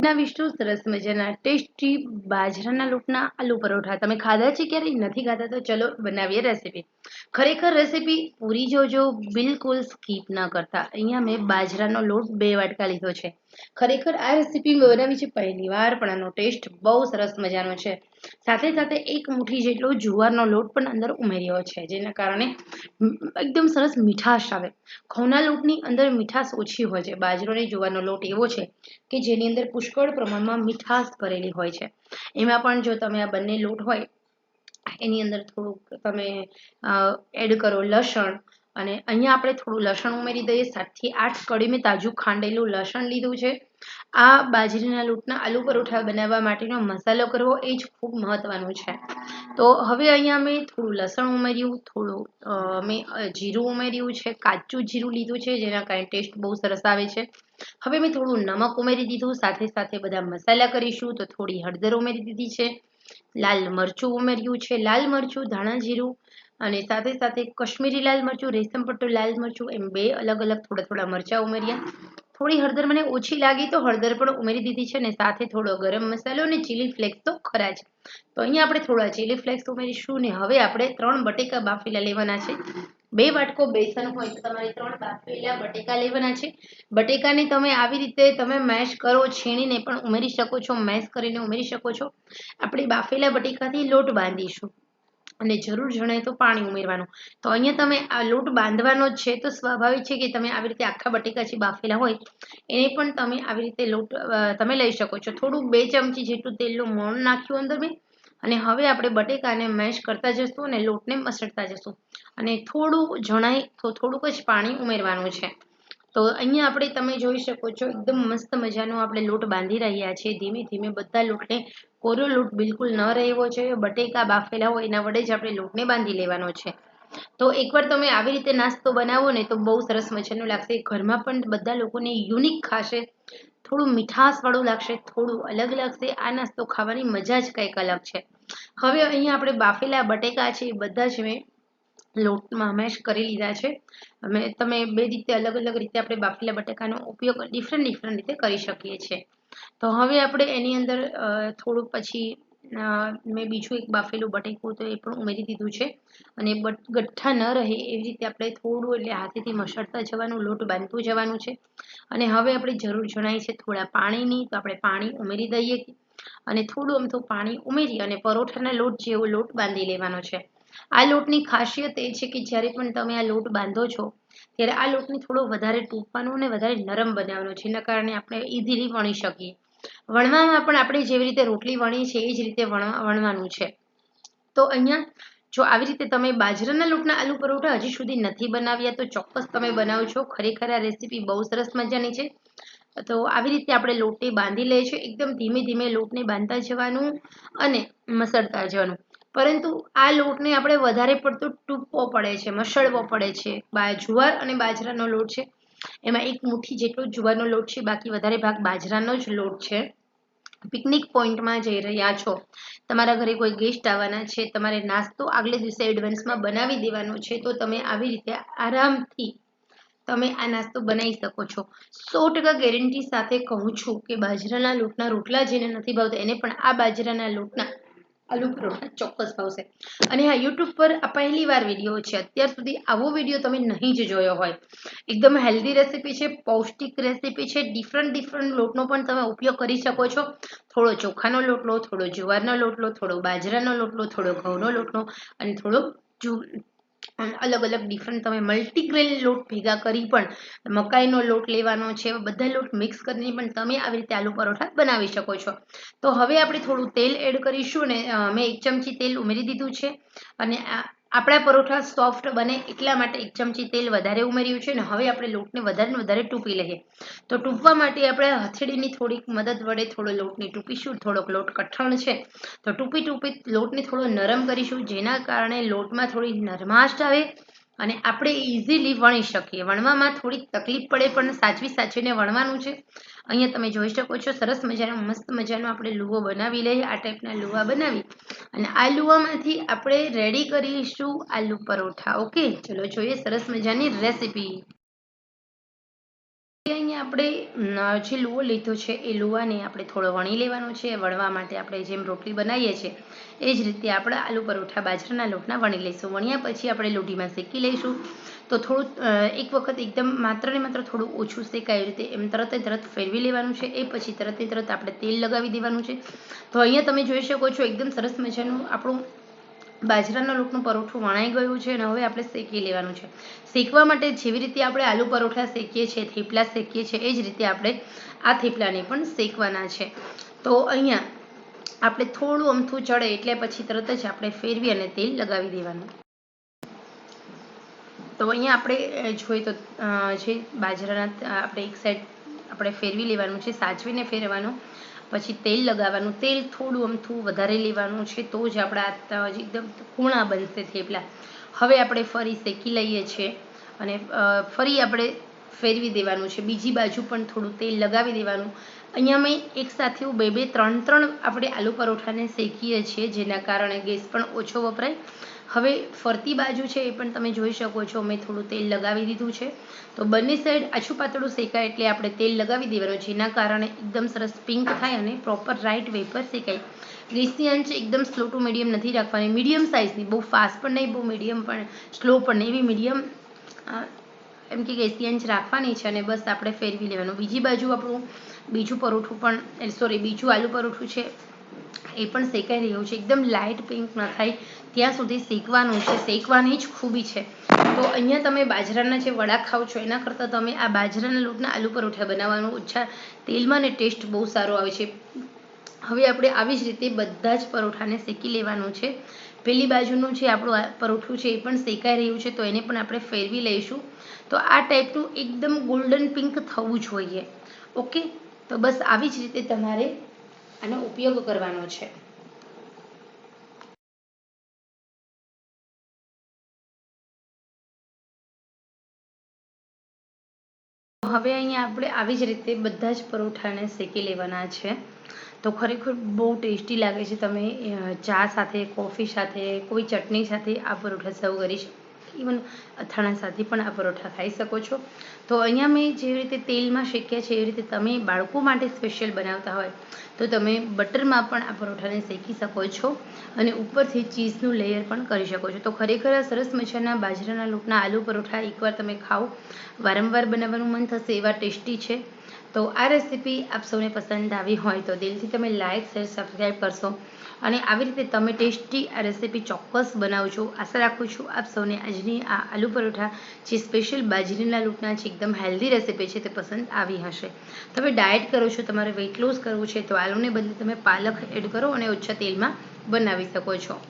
બનાવીશું સરસ મજાના. ટેસ્ટી બાજરાના લોટના આલુ પરોઠા. તમે ખાધા છે ક્યારેય? નથી ખાધા? તો ચલો, બનાવીએ રેસીપી ખરેખર રેસીપી પૂરી જોજો, બિલકુલ સ્કીપ ન કરતા. અહીંયા મેં બાજરાનો લોટ બે વાટકા લીધો છે. ખરેખર આ રેસીપી મેં બનાવી છે પહેલી વાર પણ આનો ટેસ્ટ બહુ સરસ મજાનો છે. સાથે સાથે એક મુઠ્ઠી જેટલો જુવારનો લોટ પણ અંદર ઉમેર્યો છે, જેના કારણે એકદમ સરસ મીઠાશ આવે. ઘઉંના લોટની અંદર મીઠાશ ઓછી હોય છે. બાજરો અને જુવારનો લોટ એવો છે કે જેની અંદર પુષ્કળ પ્રમાણમાં મીઠાશ ભરેલી હોય છે. એમાં પણ જો તમે આ બંને લોટ હોય, એની અંદર થોડુંક તમે એડ કરો લસણ અને અહીંયા આપણે થોડું લસણ ઉમેરી દઈએ. સાતથી આઠ કડી મેં તાજું ખાંડેલું લસણ લીધું છે. આ બાજરીના લોટના આલુ પરોઠા બનાવવા માટેનો મસાલો કરવો એ જ ખૂબ મહત્વનું છે. તો હવે અહીંયા મેં થોડું લસણ ઉમેર્યું, થોડું મેં જીરું ઉમેર્યું છે. કાચું જીરું લીધું છે, જેના કારણે ટેસ્ટ બહુ સરસ આવે છે. હવે મેં થોડું નમક ઉમેરી દીધું. સાથે સાથે બધા મસાલા કરીશું તો થોડી હળદર ઉમેરી દીધી છે. લાલ મરચું ઉમેર્યું છે. લાલ મરચું, ધાણા જીરું અને સાથે સાથે કશ્મીરી લાલ મરચું, રેશમ પટ્ટું લાલ મરચું એમ બે અલગ અલગ થોડા થોડા મરચાં ઉમેર્યા. થોડી હળદર મને ઓછી લાગી તો હળદર પણ ઉમેરી દીધી છે અને સાથે થોડો ગરમ મસાલો અને ચીલી ફ્લેક્સ તો ખરા જ. તો અહીંયા આપણે થોડા ચીલી ફ્લેક્સ ઉમેરીશું ને હવે આપણે ત્રણ બટેકા બાફેલા લેવાના છે. બે વાટકો બેસન હોય તો તમારે ત્રણ બાફેલા બટેકા લેવાના છે. બટેકાને તમે આવી રીતે તમે મેશ કરો, છીણીને પણ ઉમેરી શકો છો, મેશ કરીને ઉમેરી શકો છો. આપણે બાફેલા બટેકાથી લોટ બાંધીશું. અને જરૂર જણાય તો પાણી ઉમેરવાનું. તો અહીંયા તમે આ લોટ બાંધવાનો જ છે, તો સ્વાભાવિક છે કે તમે આવી રીતે આખા બટેકા જે બાફેલા હોય, એને પણ તમે આવી રીતે લોટ તમે લઈ શકો છો. થોડું બે ચમચી જેટલું તેલનું મોણ નાખ્યું અંદર મેં, અને હવે આપણે બટેકાને મેશ કરતા જશું અને લોટને મસળતા જશું. અને થોડું જણાય તો થોડુંક જ પાણી ઉમેરવાનું છે. તો અહીંયા આપણે તમે જોઈ શકો છો, એકદમ મસ્ત મજાનો આપણે લોટ બાંધી રહ્યા છીએ. ધીમે ધીમે બધા લોટને કોરો લોટ બિલકુલ ન રહેવો જોઈએ. બટેકા, બાફેલા હોય એના વડે જ આપણે લોટને બાંધી લેવાનો છે. તો એકવાર તમે આવી રીતે નાસ્તો બનાવો ને તો બહુ સરસ મજાનું લાગશે. ઘરમાં પણ બધા લોકોને યુનિક ખાશે. થોડું મીઠાશવાળું લાગશે, થોડું અલગ લાગશે. આ નાસ્તો ખાવાની મજા જ કંઈક અલગ છે. હવે અહીંયા આપણે બાફેલા બટેકા છે એ બધા જ મેં લોટમાં મેશ કરી લીધા છે. અમે, તમે બે રીતે અલગ અલગ રીતે આપણે બાફેલા બટાકાનો ઉપયોગ ડિફરન્ટ ડિફરન્ટ રીતે કરી શકીએ છીએ. તો હવે આપણે એની અંદર થોડું પછી મેં બીજું એક બાફેલું બટેકું તો એ પણ ઉમેરી દીધું છે. અને ગઠ્ઠા ન રહે એવી રીતે આપણે થોડું એટલે હાથેથી મસળતા જવાનું, લોટ બાંધતું જવાનું છે. અને હવે આપણે જરૂર જણાય છે થોડા પાણીની, તો આપણે પાણી ઉમેરી દઈએ. અને થોડું અમથું પાણી ઉમેરી અને પરોઠાના લોટ જેવો લોટ બાંધી લેવાનો છે. આ લોટની ખાસિયત એ છે કે જ્યારે પણ તમે આ લોટ બાંધો છો, ત્યારે આ લોટને થોડો વધારે તૂટવાનો અને વધારે નરમ બનાવવાનો એના કારણે આપણે ઇઝીલી વણી શકીએ. વણવામાં પણ આપણે જેવી રીતે રોટલી વણીએ છીએ, એ જ રીતે વણવાનું છે. તો અહીંયા, જો આવી રીતે તમે બાજરાના લોટના આલુ પરોઠા હજી સુધી નથી બનાવ્યા, તો ચોક્કસ તમે બનાવજો ખરેખર આ રેસીપી બહુ સરસ મજાની છે. તો આવી રીતે આપણે લોટને બાંધી લઈએ છીએ એકદમ ધીમે ધીમે લોટને બાંધતા જવાનું અને મસળતા જવાનું. પરંતુ આ લોટને આપણે વધારે પડતો ટૂંપવો પડે છે, મસળવો પડે છે. જુવાર અને બાજરાનો લોટ છે. એમાં એક મુઠ્ઠી જેટલો જુવારનો લોટ છે, બાકી વધારે ભાગ બાજરાનો જ લોટ છે. પિકનિક પોઈન્ટમાં જઈ રહ્યા છો. તમારા ઘરે કોઈ ગેસ્ટ આવવાના છે, તમારે નાસ્તો આગલે દિવસે એડવાન્સમાં બનાવી દેવાનો છે, તો તમે આવી રીતે આરામથી તમે આ નાસ્તો બનાવી શકો છો. સો ટકા ગેરંટી સાથે કહું છું કે બાજરાના લોટના રોટલા જેને નથી ભાવતા, એને પણ આ બાજરાના લોટના આલુ ચોક્કસ ભાવશે. અને હા યુટ્યુબ પર આ પહેલી વાર વીડિયો છે. અત્યાર સુધી આવો વીડિયો તમે નહીં જ જોયો હોય. એકદમ હેલ્ધી રેસીપી છે, પૌષ્ટિક રેસીપી છે ડિફરન્ટ ડિફરન્ટ લોટનો પણ તમે ઉપયોગ કરી શકો છો. થોડો ચોખાનો લોટ લો, થોડો જુવારનો લોટ લો, થોડો બાજરાનો લોટ લો, થોડો ઘઉંનો લોટ લો અને થોડો અલગ અલગ ડિફરન્ટ તમે મલ્ટીગ્રેન લોટ ભેગા કરી પણ મકાઈનો લોટ લેવાનો છે બધા લોટ મિક્સ કરીને પણ તમે આવી રીતે આલુ પરોઠા બનાવી શકો છો. તો હવે આપણે થોડું તેલ એડ કરીશું ને મેં એક ચમચી તેલ ઉમેરી દીધું છે અને આપણા પરોઠા સોફ્ટ બને એટલા માટે એક ચમચી તેલ વધારે ઉમેર્યું છે ને હવે આપણે લોટને વધારે ને વધારે ટૂંપી લઈએ. તો ટૂંપવા માટે આપણે હથેળીની થોડીક મદદ વડે થોડો લોટને ટૂંપીશું થોડોક લોટ કઠણ છે. તો ટૂંપી ટૂંપી લોટને થોડો નરમ કરીશું, જેના કારણે લોટમાં થોડી નરમાશ આવે અને આપણે ઇઝીલી વણી શકીએ. વણવામાં થોડીક તકલીફ પડે પણ સાચવી સાચવીને વણવાનું છે. અહીંયા તમે જોઈ શકો છો, સરસ મજાનો, મસ્ત મજાનો આપણે લુવો બનાવી લઈએ. આ ટાઈપના લુવા બનાવી અને આ આપણે રેડી કરીશું આલુ પરોઠા. ઓકે ચલો જોઈએ સરસ મજાની રેસીપી અહીંયા આપણે જે લુઓ લીધો છે, એ લુવાને આપણે થોડો વણી લેવાનો છે. વણવા માટે આપણે જેમ રોટલી બનાવીએ છીએ, એ જ રીતે આપણે આલુ પરોઠા બાજરાના લોટના વણી લઈશું. વણ્યા પછી આપણે લોઢીમાં શેકી લઈશું. તો થોડું એક વખત એકદમ માત્ર ને માત્ર થોડું ઓછું શેકાય રીતે એમ તરત તરત ફેરવી લેવાનું છે. એ પછી તરત તરત આપણે તેલ લગાવી દેવાનું છે. તો અહીંયા તમે જોઈ શકો છો, એકદમ સરસ મજાનું આપણું બાજરાના લોટનું પરોઠું વણાઈ ગયું છે અને હવે આપણે શેકી લેવાનું છે. શેકવા માટે જેવી રીતે આપણે આલુ પરોઠા શેકીએ છીએ, થેપલા શેકીએ છીએ, એ જ રીતે આપણે આ થેપલાને પણ શેકવાના છે. તો અહીંયા આપણે થોડું અમથું ચડે એટલે પછી તરત જ આપણે ફેરવી અને તેલ લગાવી દેવાનું. તો અહીંયા આપણે જોઈએ તો જે બાજરાના આપણે એક સાઈડ આપણે ફેરવી લેવાનું છે, સાચવીને ફેરવાનું પછી તેલ લગાવવાનું, તેલ થોડું અમથું વધારે લેવાનું છે, તો જ આપણા એકદમ કૂણા બનશે થેપલા. હવે આપણે ફરી શેકી લઈએ છીએ અને ફરી આપણે ફેરવી દેવાનું છે. બીજી બાજુ પણ થોડું તેલ લગાવી દેવાનું. અહીંયા મેં એક સાથે બે બે, ત્રણ ત્રણ આપણે આલુ પરોઠાને શેકીએ છીએ, જેના કારણે ગેસ પણ ઓછો વપરાય. હવે ફરતી બાજુ છે એ પણ તમે જોઈ શકો છો, મેં થોડું તેલ લગાવી દીધું છે. તો બંને સાઈડ આછું પાતળું શેકાય એટલે આપણે તેલ લગાવી દેવાનું, જેના કારણે એકદમ સરસ પિંક થાય અને પ્રોપર રાઈટ વે શેકાય. ગ્રીસની આંચ એકદમ સ્લો ટુ મીડિયમ નથી રાખવાની મીડિયમ સાઇઝની બહુ ફાસ્ટ પણ નહીં, બહુ મીડિયમ પણ સ્લો પણ નહીં, એવી મીડિયમ એમ કે ગેસની આંચ રાખવાની છે અને બસ આપણે ફેરવી લેવાનું. બીજી બાજુ આપણું બીજું પરોઠું પણ સોરી બીજું આલુ પરોઠું છે. એ પણ શેકાઈ રહ્યું છે. એકદમ લાઇટ પિંક ન થાય. ત્યાં સુધી શેકવાનું છે. શેકવાની જ ખૂબી છે. તો અહીંયા તમે બાજરાના જે વડા ખાવ છો, એના કરતાં તમે આ બાજરાના લોટના આલુ પરોઠા બનાવવાનું ઓછા તેલમાં ને ટેસ્ટ બહુ સારો આવે છે. હવે આપણે આવી જ રીતે બધા જ પરોઠાને શેકી લેવાનું છે. પેલી બાજુનું જે આપણું પરોઠું છે એ પણ શેકાઈ રહ્યું છે, તો એને પણ આપણે ફેરવી લઈશું. તો આ ટાઈપનું એકદમ ગોલ્ડન પિંક થવું જોઈએ. ઓકે તો બસ આવી જ રીતે તમારે આનો ઉપયોગ કરવાનો છે. હવે અહીંયા આપણે આવી જ રીતે બધા જ પરોઠાને શેકી લેવાના છે. તો ખરેખર બહુ ટેસ્ટી લાગે છે તમે ચા સાથે, કોફી સાથે, કોઈ ચટણી સાથે આ પરોઠા સર્વ કરી શકો. ઇવન અથાણા સાથે પણ આ પરોઠા ખાઈ શકો છો. તો અહીંયા મેં જેવી રીતે તેલમાં શેક્યા છે, એવી રીતે તમે બાળકો માટે સ્પેશિયલ બનાવતા હોય, તો તમે બટરમાં પણ આ પરોઠાને શેકી શકો છો અને ઉપરથી ચીઝનું લેયર પણ કરી શકો છો. તો ખરેખર આ સરસ મજાના બાજરાના લોટના આલુ પરોઠા એકવાર તમે ખાઓ, વારંવાર બનાવવાનું મન થશે એવા ટેસ્ટી છે. તો આ રેસીપી આપ સૌને પસંદ આવી હોય તો દિલથી તમે લાઇક શેર સબસ્ક્રાઈબ કરશો. અને આવી રીતે તમે ટેસ્ટી આ રેસીપી ચોક્કસ બનાવજો. આશા રાખું છું આપ સૌને આજની આ આલુ પરોઠા જે સ્પેશિયલ બાજરીના લોટના છે એકદમ હેલ્ધી રેસીપી છે તે પસંદ આવી હશે. તમે ડાયટ કરો છો, તમારે વેઇટ લોસ કરવું છે, તો આલુને બદલે તમે પાલક એડ કરો અને ઓછા તેલમાં બનાવી શકો છો.